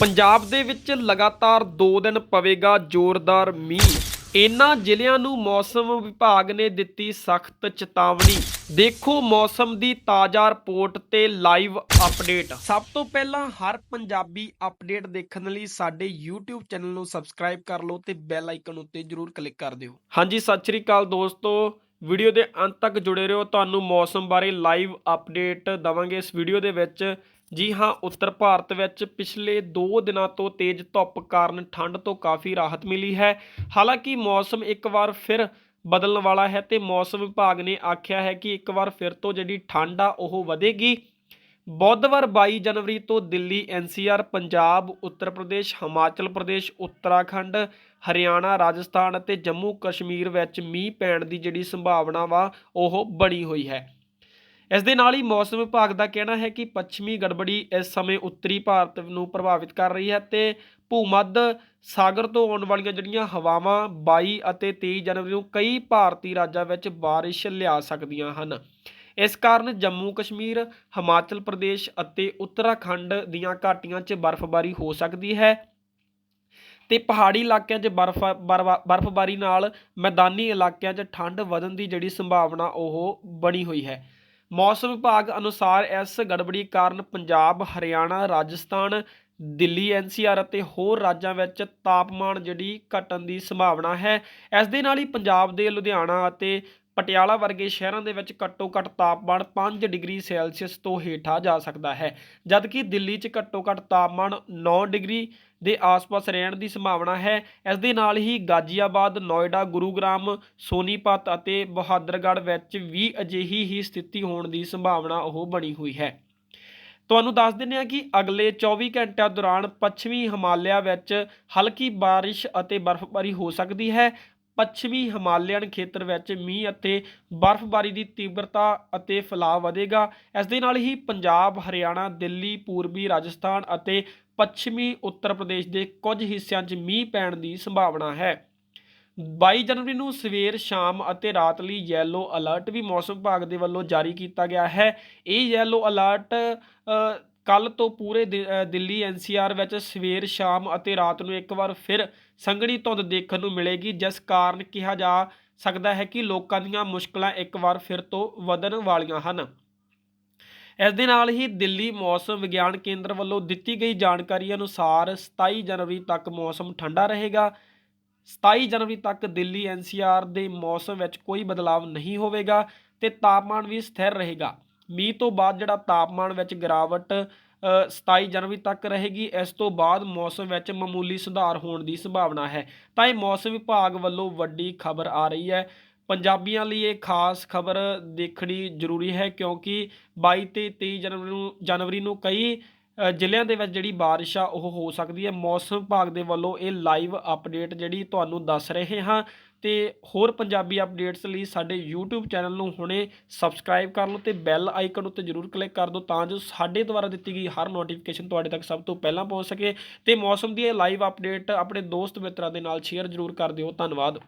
ਪੰਜਾਬ ਦੇ ਵਿੱਚ ਲਗਾਤਾਰ 2 ਦਿਨ ਪਵੇਗਾ ਜ਼ੋਰਦਾਰ ਮੀਂਹ। ਇਨ੍ਹਾਂ ਜ਼ਿਲ੍ਹਿਆਂ ਨੂੰ ਮੌਸਮ ਵਿਭਾਗ ਨੇ ਦਿੱਤੀ ਸਖਤ ਚੇਤਾਵਨੀ। ਦੇਖੋ ਮੌਸਮ ਦੀ ਤਾਜ਼ਾ ਰਿਪੋਰਟ ਤੇ ਲਾਈਵ ਅਪਡੇਟ। ਸਭ ਤੋਂ ਪਹਿਲਾਂ ਹਰ ਪੰਜਾਬੀ ਅਪਡੇਟ ਦੇਖਣ ਲਈ ਸਾਡੇ YouTube ਚੈਨਲ ਨੂੰ ਸਬਸਕ੍ਰਾਈਬ ਕਰ ਲਓ ਤੇ ਬੈਲ ਆਈਕਨ ਉੱਤੇ ਜਰੂਰ ਕਲਿੱਕ ਕਰ ਦਿਓ। ਹਾਂਜੀ, ਸਤਿ ਸ਼੍ਰੀ ਅਕਾਲ ਦੋਸਤੋ। ਵੀਡੀਓ ਦੇ ਅੰਤ ਤੱਕ ਜੁੜੇ ਰਹੋ। ਤੁਹਾਨੂੰ ਮੌਸਮ ਬਾਰੇ ਲਾਈਵ ਅਪਡੇਟ ਦਵਾਂਗੇ। ਇਸ ਵੀਡੀਓ ਦੇ ਵਿੱਚ ਜੀ ਹਾਂ, ਉੱਤਰ ਭਾਰਤ ਵਿੱਚ ਪਿਛਲੇ 2 ਦਿਨਾਂ ਤੋਂ ਤੇਜ਼ ਧੁੱਪ ਕਾਰਨ ਠੰਡ ਤੋਂ ਕਾਫੀ ਰਾਹਤ ਮਿਲੀ ਹੈ। ਹਾਲਾਂਕਿ ਮੌਸਮ ਇੱਕ ਵਾਰ ਫਿਰ ਬਦਲਣ ਵਾਲਾ ਹੈ ਤੇ ਮੌਸਮ ਵਿਭਾਗ ਨੇ ਆਖਿਆ ਹੈ ਕਿ ਇੱਕ ਵਾਰ ਫਿਰ ਤੋਂ ਜਿਹੜੀ ਠੰਡ ਆ, ਉਹ ਵਧੇਗੀ। ਬੁੱਧਵਾਰ 22 ਜਨਵਰੀ ਤੋਂ ਦਿੱਲੀ ਐਨਸੀਆਰ ਪੰਜਾਬ, ਉੱਤਰ ਪ੍ਰਦੇਸ਼, ਹਿਮਾਚਲ ਪ੍ਰਦੇਸ਼, ਉੱਤਰਾਖੰਡ, ਹਰਿਆਣਾ, ਰਾਜਸਥਾਨ ਅਤੇ ਜੰਮੂ ਕਸ਼ਮੀਰ ਵਿੱਚ ਮੀਂਹ ਪੈਣ ਦੀ ਜਿਹੜੀ ਸੰਭਾਵਨਾ ਵਾ, ਉਹ ਬਣੀ ਹੋਈ ਹੈ। ਇਸ ਦੇ ਨਾਲ ਹੀ ਮੌਸਮ ਵਿਭਾਗ ਦਾ ਕਹਿਣਾ ਹੈ ਕਿ ਪੱਛਮੀ ਗੜਬੜੀ ਇਸ ਸਮੇਂ ਉੱਤਰੀ ਭਾਰਤ ਨੂੰ ਪ੍ਰਭਾਵਿਤ ਕਰ ਰਹੀ ਹੈ ਤੇ ਭੂਮੱਧ ਸਾਗਰ ਤੋਂ ਆਉਣ ਵਾਲੀਆਂ ਜਿਹੜੀਆਂ ਹਵਾਵਾਂ 22 ਅਤੇ 23 ਜਨਵਰੀ ਨੂੰ ਕਈ ਭਾਰਤੀ ਰਾਜਾਂ ਵਿੱਚ ਬਾਰਿਸ਼ ਲਿਆ ਸਕਦੀਆਂ ਹਨ। ਇਸ ਕਾਰਨ ਜੰਮੂ ਕਸ਼ਮੀਰ, ਹਿਮਾਚਲ ਪ੍ਰਦੇਸ਼ ਅਤੇ ਉੱਤਰਾਖੰਡ ਦੀਆਂ ਘਾਟੀਆਂ 'ਚ ਬਰਫ਼ਬਾਰੀ ਹੋ ਸਕਦੀ ਹੈ ਤੇ ਪਹਾੜੀ ਇਲਾਕਿਆਂ 'ਚ ਬਰਫ਼ ਬਰਫ਼- ਬਰਫ਼ਬਾਰੀ ਨਾਲ ਮੈਦਾਨੀ ਇਲਾਕਿਆਂ 'ਚ ਠੰਡ ਵਧਣ ਦੀ ਜਿਹੜੀ ਸੰਭਾਵਨਾ ਉਹ ਬਣੀ ਹੋਈ ਹੈ। ਮੌਸਮ ਵਿਭਾਗ ਅਨੁਸਾਰ ਇਸ ਗੜਬੜੀ ਕਾਰਨ ਪੰਜਾਬ, ਹਰਿਆਣਾ, ਰਾਜਸਥਾਨ, ਦਿੱਲੀ ਐਨਸੀਆਰ ਅਤੇ ਹੋਰ ਰਾਜਾਂ ਵਿੱਚ ਤਾਪਮਾਨ ਜਿਹੜੀ ਘਟਣ ਦੀ ਸੰਭਾਵਨਾ ਹੈ। ਇਸ ਦੇ ਨਾਲ ਹੀ ਪੰਜਾਬ ਦੇ ਲੁਧਿਆਣਾ ਅਤੇ ਪਟਿਆਲਾ ਵਰਗੇ ਸ਼ਹਿਰਾਂ ਦੇ ਵਿੱਚ ਘੱਟੋ-ਘੱਟ ਤਾਪਮਾਨ 5 ਡਿਗਰੀ ਸੈਲਸੀਅਸ ਤੋਂ ਹੇਠਾਂ ਜਾ ਸਕਦਾ ਹੈ, ਜਦਕਿ ਦਿੱਲੀ 'ਚ ਘੱਟੋ-ਘੱਟ ਤਾਪਮਾਨ 9 ਡਿਗਰੀ ਦੇ ਆਸ-ਪਾਸ ਰਹਿਣ ਦੀ ਸੰਭਾਵਨਾ ਹੈ। ਇਸ ਦੇ ਨਾਲ ਹੀ ਗਾਜ਼ੀਆਬਾਦ, ਨੋਇਡਾ, ਗੁਰੂਗ੍ਰਾਮ, ਸੋਨੀਪਤ ਅਤੇ ਬਹਾਦਰਗੜ੍ਹ ਵਿੱਚ ਵੀ ਅਜਿਹੀ ਹੀ ਸਥਿਤੀ ਹੋਣ ਦੀ ਸੰਭਾਵਨਾ ਉਹ ਬਣੀ ਹੋਈ ਹੈ। ਤੁਹਾਨੂੰ ਦੱਸ ਦਿੰਦੇ ਹਾਂ ਕਿ ਅਗਲੇ 24 ਘੰਟਿਆਂ ਦੌਰਾਨ ਪੱਛਮੀ ਹਿਮਾਲਿਆ ਵਿੱਚ ਹਲਕੀ ਬਾਰਿਸ਼ ਅਤੇ ਬਰਫ਼ਬਾਰੀ ਹੋ ਸਕਦੀ ਹੈ। ਪੱਛਮੀ ਹਿਮਾਲਿਅਨ ਖੇਤਰ ਵਿੱਚ ਮੀਂਹ ਅਤੇ ਬਰਫ਼ਬਾਰੀ ਦੀ ਤੀਬਰਤਾ ਅਤੇ ਫੈਲਾਅ ਵਧੇਗਾ। ਇਸ ਦੇ ਨਾਲ ਹੀ ਪੰਜਾਬ, ਹਰਿਆਣਾ, ਦਿੱਲੀ, ਪੂਰਬੀ ਰਾਜਸਥਾਨ ਅਤੇ ਪੱਛਮੀ ਉੱਤਰ ਪ੍ਰਦੇਸ਼ ਦੇ ਕੁਝ ਹਿੱਸਿਆਂ 'ਚ ਮੀਂਹ ਪੈਣ ਦੀ ਸੰਭਾਵਨਾ ਹੈ। 22 ਜਨਵਰੀ ਨੂੰ ਸਵੇਰ, ਸ਼ਾਮ ਅਤੇ ਰਾਤ ਲਈ ਯੈਲੋ ਅਲਰਟ ਵੀ ਮੌਸਮ ਵਿਭਾਗ ਦੇ ਵੱਲੋਂ ਜਾਰੀ ਕੀਤਾ ਗਿਆ ਹੈ। ਇਹ ਯੈਲੋ ਅਲਰਟ ਕੱਲ ਤੋਂ ਪੂਰੇ ਦਿ- ਅ, ਦਿੱਲੀ ਐਨਸੀਆਰ ਵਿੱਚ ਸਵੇਰ ਸ਼ਾਮ ਅਤੇ ਰਾਤ ਨੂੰ ਇੱਕ ਵਾਰ ਫਿਰ ਸੰਘਣੀ ਧੁੰਦ ਦੇਖਣ ਨੂੰ ਮਿਲੇਗੀ ਜਿਸ ਕਾਰਨ ਕਿਹਾ ਜਾ ਸਕਦਾ ਹੈ ਕਿ ਲੋਕਾਂ ਦੀਆਂ ਮੁਸ਼ਕਲਾਂ ਇੱਕ ਵਾਰ ਫਿਰ ਤੋਂ ਵਧਣ ਵਾਲੀਆਂ ਹਨ। ਇਸ ਦੇ ਨਾਲ ਹੀ ਦਿੱਲੀ ਮੌਸਮ ਵਿਗਿਆਨ ਕੇਂਦਰ ਵੱਲੋਂ ਦਿੱਤੀ ਗਈ ਜਾਣਕਾਰੀ ਅਨੁਸਾਰ 27 ਜਨਵਰੀ ਤੱਕ ਮੌਸਮ ਠੰਡਾ ਰਹੇਗਾ। 27 ਜਨਵਰੀ ਤੱਕ ਦਿੱਲੀ ਐਨਸੀਆਰ ਦੇ ਮੌਸਮ ਵਿੱਚ ਕੋਈ ਬਦਲਾਅ ਨਹੀਂ ਹੋਵੇਗਾ ਤੇ ਤਾਪਮਾਨ ਵੀ ਸਥਿਰ ਰਹੇਗਾ। ਮੀਂਹ ਤੋਂ ਬਾਅਦ ਜਿਹੜਾ ਤਾਪਮਾਨ ਵਿੱਚ ਗਿਰਾਵਟ ਅ, 27 ਜਨਵਰੀ ਤੱਕ ਰਹੇਗੀ ਇਸ ਤੋਂ ਬਾਅਦ ਮੌਸਮ ਵਿੱਚ ਮਾਮੂਲੀ ਸੁਧਾਰ ਹੋਣ ਦੀ ਸੰਭਾਵਨਾ ਹੈ। ਤਾਂ ਇਹ ਮੌਸਮ ਵਿਭਾਗ ਵੱਲੋਂ ਵੱਡੀ ਖਬਰ ਆ ਰਹੀ ਹੈ। ਪੰਜਾਬੀਆਂ ਲਈ ਇਹ ਖਾਸ ਖਬਰ ਦੇਖਣੀ ਜ਼ਰੂਰੀ ਹੈ ਕਿਉਂਕਿ 22 ਤੇ 23 ਜਨਵਰੀ ਨੂੰ ਜਨਵਰੀ ਨੂੰ ਕਈ ਜ਼ਿਲ੍ਹਿਆਂ ਦੇ ਵਿੱਚ ਜਿਹੜੀ ਬਾਰਿਸ਼ ਆ, ਉਹ ਹੋ ਸਕਦੀ ਹੈ। ਮੌਸਮ ਵਿਭਾਗ ਦੇ ਵੱਲੋਂ ਇਹ ਲਾਈਵ ਅਪਡੇਟ ਜਿਹੜੀ ਤੁਹਾਨੂੰ ਦੱਸ ਰਹੇ ਹਾਂ ਤੇ ਹੋਰ ਪੰਜਾਬੀ ਅਪਡੇਟਸ ਲਈ ਸਾਡੇ YouTube ਚੈਨਲ ਨੂੰ ਹੁਣੇ ਸਬਸਕ੍ਰਾਈਬ ਕਰ ਲਓ ਤੇ ਬੈਲ ਆਈਕਨ ਉੱਤੇ ਜਰੂਰ ਕਲਿੱਕ ਕਰ ਦਿਓ ਤਾਂ ਜੋ ਸਾਡੇ ਦੁਆਰਾ ਦਿੱਤੀ ਗਈ ਹਰ ਨੋਟੀਫਿਕੇਸ਼ਨ ਤੁਹਾਡੇ ਤੱਕ ਸਭ ਤੋਂ ਪਹਿਲਾਂ ਪਹੁੰਚ ਸਕੇ। ਤੇ ਮੌਸਮ ਦੀ ਇਹ ਲਾਈਵ ਅਪਡੇਟ ਆਪਣੇ ਦੋਸਤ ਮਿੱਤਰਾਂ ਦੇ ਨਾਲ ਸ਼ੇਅਰ ਜਰੂਰ ਕਰ ਦਿਓ। ਧੰਨਵਾਦ।